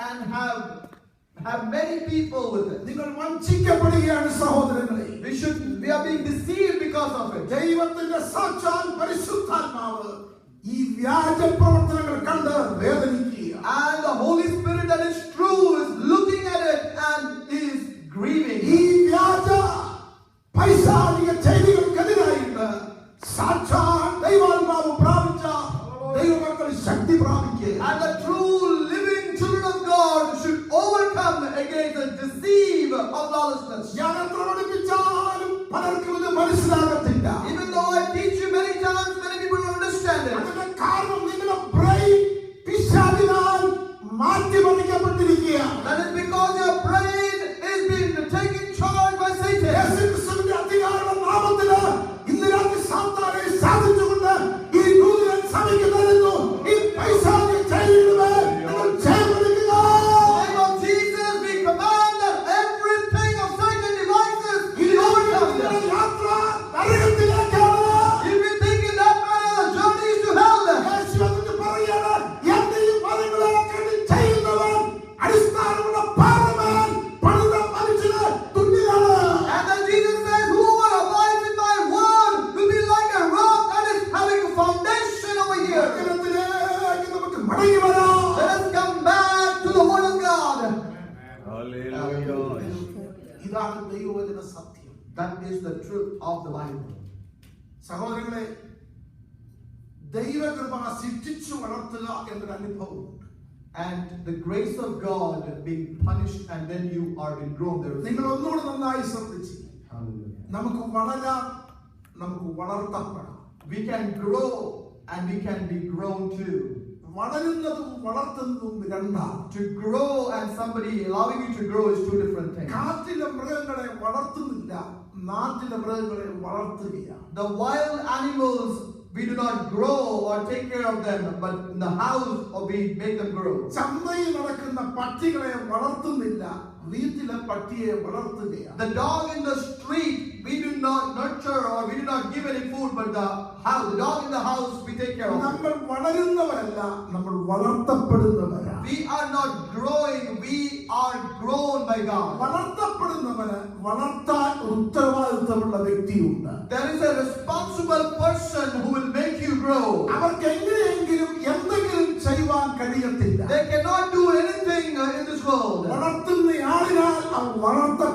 and have have many people with it. നിങ്ങൾ വഞ്ചിക്കപ്പെടുകയാണ് സഹോദരങ്ങളെ We should we are being deceived because of it. ദൈവത്തിന്റെ സാക്ഷാൽ പരിശുദ്ധാത്മാവ് ഈ വ്യാജ പ്രവർത്തനങ്ങൾ കണ്ട് വേദനിക്കുക And the Holy Spirit that is true is looking at it and is grieving. ഈ വ്യാജ പൈശാചിക ചെയ്തികൾക്കെതിരായിട്ട് സാക്ഷാൽ deceive of lawlessness. ഞാൻ എത്ര പഠിപ്പിച്ചാലും പലർക്കും ഇത് മനസ്സിലാകത്തില്ല Even though I teach you many times, many people don't understand it. അതിന്റെ കാരണം നിങ്ങളുടെ ബ്രെയിൻ പിശാചിനാൽ മാറ്റിമറിക്കപ്പെട്ടിരിക്കുകയാണ് That is because your brain is the truth of the Bible. സഹോദരങ്ങളെ ദൈവകൃപ ശിക്ഷിച്ചു വളർത്തുക എന്നൊരു അനുഭവമുണ്ട് And the grace of God being punished and then you are being grown there. നിങ്ങൾ ഒന്നുകൂടെ നന്നായി ശ്രദ്ധിച്ചു Hallelujah. നമുക്ക് വളരാം നമുക്ക് വളർത്തപ്പെടാം We can grow and we can be grown too. വളരുന്നതും വളർത്തുന്നതും രണ്ടാണ് To grow and somebody allowing you to grow is two different things. കാട്ടിലെ മൃഗങ്ങളെ വളർത്തുന്നില്ല നാട്ടിലെ മൃഗങ്ങളെ വളർത്തുകയാണ് The wild animals, we do not grow or take care of them, but in the house or we make them grow. ചന്തയിൽ നടക്കുന്ന പട്ടികളെ വളർത്തുന്നില്ല വീട്ടിലെ പട്ടിയെ വളർത്തുകയാണ് The dog in the street, we do not nurture or we do not give any food, but the house, the dog in the house, we take care of. നമ്മൾ വളരുന്നവരല്ല നമ്മൾ വളർത്തപ്പെടുന്നവരാണ് We are not growing, we are grown by God. വളർത്തപ്പെടുന്നവന് വളർത്താൻ ഉത്തരവാദിത്തമുള്ള വ്യക്തിയുണ്ട് There is a responsible person who will make you grow. അവർക്ക് എങ്ങനെയെങ്കിലും എന്തെങ്കിലും ചെയ്യുവാൻ കഴിയത്തില്ല They cannot do anything uh, in this world. ఆ వనంతా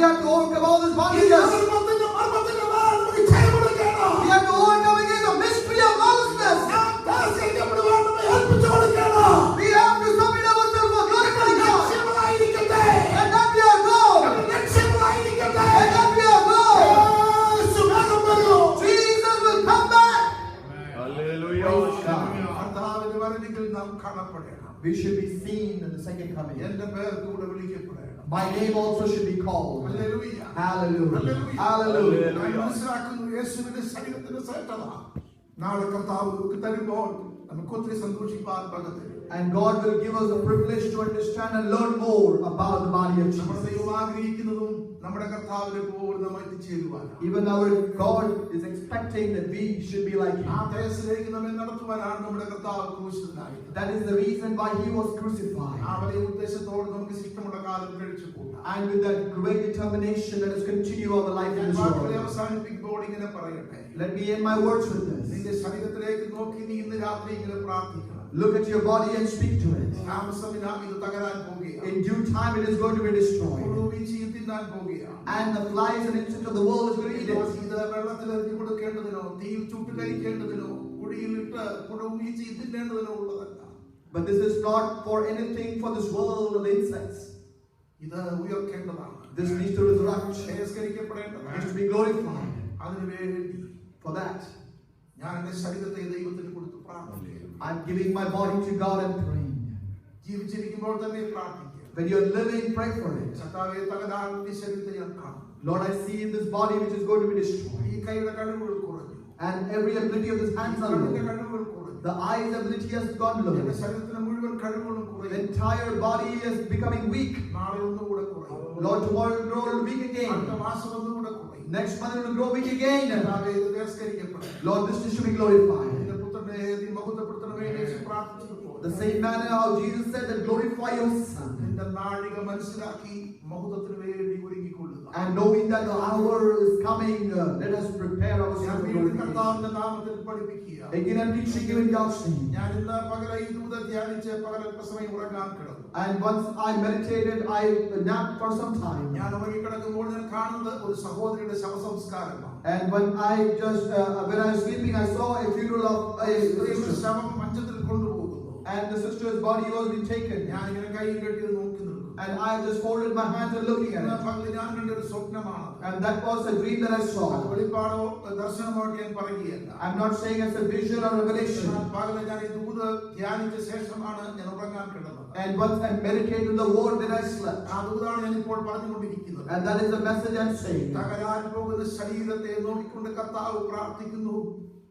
we have to overcome all this bondages. We have to overcome again the mystery of lawlessness. We have to submit ourselves for to God. And that we are God. And that we are God. Jesus will come back. Hallelujah. We should be seen in the second coming. എന്റെ പേർ കൂടെ വിളിക്കപ്പെടണം My name also should be called. Hallelujah. Hallelujah. ഞാൻ Hallelujah. മനസ്സിലാക്കുന്നു യേശുവിന്റെ ശരീരത്തിന്റെ ശ്രേഷ്ഠത നാളെ കർത്താവ് നമുക്ക് തരുമ്പോൾ നമുക്ക് ഒത്തിരി സന്തോഷിപ്പാൻ പകത്തില്ല And God will give us the privilege to understand and learn more about the body of നമ്മുടെ Jesus. ദൈവം ആഗ്രഹിക്കുന്നതും നമ്മുടെ കർത്താവിനെ പോലെ നാം എത്തിച്ചേരുവാനാണ് Even our God is expecting that we should be like ആ Him. ദേശത്തിലേക്ക് നമ്മെ നടത്തുവാനാണ് നമ്മുടെ കർത്താവ് ക്രൂശിതനായത് That is the reason why He was ആ crucified. വലിയ ഉദ്ദേശത്തോട് നമുക്ക് ശിഷ്ടമുള്ള കാലം കഴിച്ചു കൂട്ടാം And with that great determination, let us continue our life in ഞാൻ this വാക്കുകളെ world. അവസാനിപ്പിക്കുമ്പോൾ ഇങ്ങനെ പറയട്ടെ Let me end my words with this. നിന്റെ ശരീരത്തിലേക്ക് നോക്കി നീ ഇന്ന് രാത്രി ഇങ്ങനെ പ്രാർത്ഥിക്കണം Look at your body and speak to it. താമസമില്ല ഇത് തകരാൻ പോകുകയാണ് In due time, it is going to be destroyed. പുഴുവീഴ്ചയിൽ തിന്നാൻ പോകുകയാണ് And the flies and insects of the world is going to eat it. ഇത് വെള്ളത്തിൽ എറിഞ്ഞു കൊടുക്കേണ്ടതിനോ തീയിൽ ചുട്ട് കഴിക്കേണ്ടതിനോ കുഴിയിലിട്ട് പുഴുവീഴ്ചയിൽ തിന്നേണ്ടതിനോ ഉള്ളതല്ല But this is not for anything for this world of insects. ഇത് ഉയർക്കേണ്ടതാണ് This needs to resurrect. It തിരസ്കരിക്കപ്പെടേണ്ടതാണ് needs to be glorified. അതിനു വേണ്ടി For that, ഞാൻ എന്റെ ശരീരത്തെ ദൈവത്തിന് കൊടുത്ത് പ്രാർത്ഥിക്കുന്നു I'm giving my body to God and praying. ജീവിച്ചിരിക്കുമ്പോൾ തന്നെ പ്രാർത്ഥിക്കുക When you're living, pray for it. കർത്താവെ തകരാറിന്റെ ശരീരത്തെ ഞാൻ കാണും Lord, I see in this body which is going to be destroyed. ഈ കൈയുടെ കഴിവുകൾ കുറഞ്ഞു And every ability of this hands are കണ്ണിന്റെ low. കഴിവുകൾ കുറഞ്ഞു The eyes ability has gone low. എന്റെ ശരീരത്തിന്റെ മുഴുവൻ കഴിവുകളും the entire body is becoming weak. Lord, tomorrow will grow weak again. Next month it will grow weak again. Lord, this should be glorified. നിന്റെ പുത്രനെ നീ മഹത്വപ്പെടുത്തണമേ എന്ന് യേശു പ്രാർത്ഥിച്ചതുപോലെ The same manner how Jesus said that glorify your Son. നിന്റെ നാഴിക മനസ്സിലാക്കി മഹത്വത്തിന് വേണ്ടി ഒരുങ്ങിക്കൊള്ളുക And knowing that the hour is coming, uh, let us prepare ഞാൻ ourselves for വീണ്ടും glorification. കർത്താവിന്റെ നാമത്തിൽ പഠിപ്പിക്കുക Again, I'm teaching you in God's name. ഞാൻ ഇന്ന് പകല ഈ ദൂത ധ്യാനിച്ച് പകൽ അല്പസമയം ഉറങ്ങാൻ കിടന്നു And once I meditated, I napped for some time. ഞാൻ ഉറങ്ങിക്കിടക്കുമ്പോൾ ഞാൻ കാണുന്നത് ഒരു സഹോദരിയുടെ ശവസംസ്കാരമാണ് And when I just, uh, when I was sleeping, I saw a funeral of a സ്ത്രീയുടെ And the sister's body was being taken. ഞാൻ ഇങ്ങനെ കൈ കെട്ടി നോക്കി നിൽക്കുന്നു And I just folded my hands and looking at it. പകൽ ഞാൻ കണ്ട ഒരു സ്വപ്നമാണ് And that was a dream that I saw. വെളിപ്പാടോ ദർശനമായിട്ട് ഞാൻ പറയുകയല്ല I'm not saying it's a vision or revelation. എന്നാൽ പകൽ ഞാൻ ഈ ദൂത് ധ്യാനിച്ച ശേഷമാണ് ഞാൻ ഉറങ്ങാൻ കിടന്നത് And once I meditated the word, that I slept. ആ ദൂതാണ് ഞാൻ ഇപ്പോൾ പറഞ്ഞുകൊണ്ടിരിക്കുന്നത് And that is the message I'm saying. തകരാൻ പോകുന്ന ശരീരത്തെ നോക്കിക്കൊണ്ട് കർത്താവ് പ്രാർത്ഥിക്കുന്നു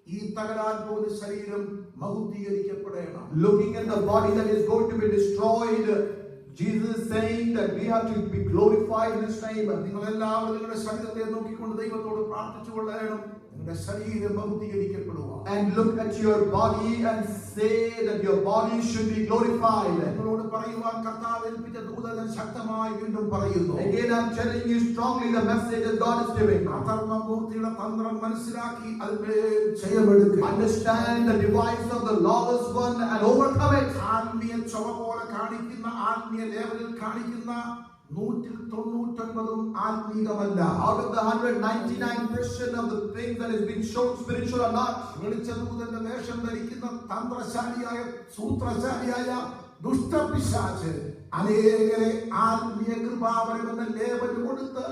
ഈ തകരാൻ പോകുന്ന ശരീരം മഹുദ്ധീകരിക്കപ്പെടണം Looking at the body that is going to be destroyed, Jesus is saying that we have to be glorified in His name. നിങ്ങൾ എല്ലാവരും നിങ്ങളുടെ ശരീരത്തെ നോക്കിക്കൊണ്ട് ദൈവത്തോട് പ്രാർത്ഥിച്ചു കൊള്ളണം നിങ്ങളുടെ ശരീരം മഹുദ്ധീകരിക്കപ്പെടുക And look at your body and say that your body should be glorified. നിങ്ങളോട് പറയുവാൻ കർത്താവ് ഏൽപ്പിച്ച ദൂതൻ ശക്തമായി വീണ്ടും പറയുന്നു Again, I'm telling you strongly the message that God is giving. അധർമ്മമൂർത്തിയുടെ തന്ത്രം മനസ്സിലാക്കി അതിന്മേൽ ജയമെടുക്കുക Understand the device of the lawless one and overcome it. ആത്മീയ ചൊവ പോലെ കാണിക്കുന്ന ആത്മീയ ലേവലിൽ കാണിക്കുന്ന നൂറ്റിൽ തൊണ്ണൂറ്റൊൻപതും ആത്മീകമല്ല. Out of the 199% of the things that has been shown spiritual or not, വെളിച്ചദൂതന്റെ വേഷം ധരിക്കുന്ന തന്ത്രശാലിയായ സൂത്രശാലിയായ ദുഷ്ടപിശാച്ച് അനേകരെ ആത്മീയ കൃപാവരമെന്ന ലേബൽ കൊടുത്ത്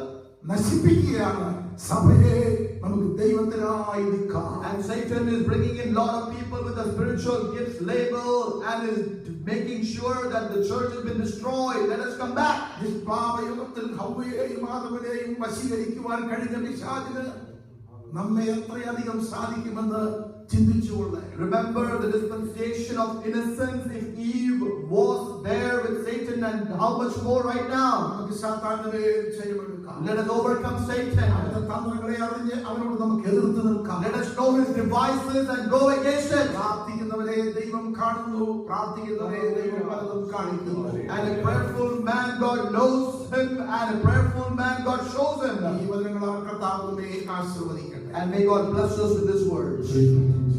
നശിപ്പിക്കുകയാണ് സഭയെ. നമുക്ക് ദൈവത്തിനായി നിൽക്കാം and Satan is bringing in a lot of people with the spiritual gifts label and is making sure that the church has been destroyed. Let us come back. നിഷ്പാപയുഗത്തിൽ ഹൗവയെയും മാധവനെയും വശീകരിക്കുവാൻ കഴിഞ്ഞ പിശാചിന് നമ്മെ എത്രയധികം സാധിക്കുമെന്ന് ചിന്തിച്ചുകൊണ്ട് Remember the dispensation of innocence if Eve was there with Satan and how much more right now. നമുക്ക് സാത്താന്റെ മേൽ ജയമെടുക്കാം Let us overcome Satan. അവന്റെ തന്ത്രങ്ങളെ അറിഞ്ഞ് അവനോട് നമുക്ക് എതിർത്ത് നിൽക്കാം Let us know his devices and go against it. പ്രാർത്ഥിക്കുന്നവരെ ദൈവം കാണുന്നു പ്രാർത്ഥിക്കുന്നവരെ ദൈവം പലതും കാണിക്കുന്നു And a prayerful man, God knows him, and a prayerful man, God shows him. And may God bless us with His words.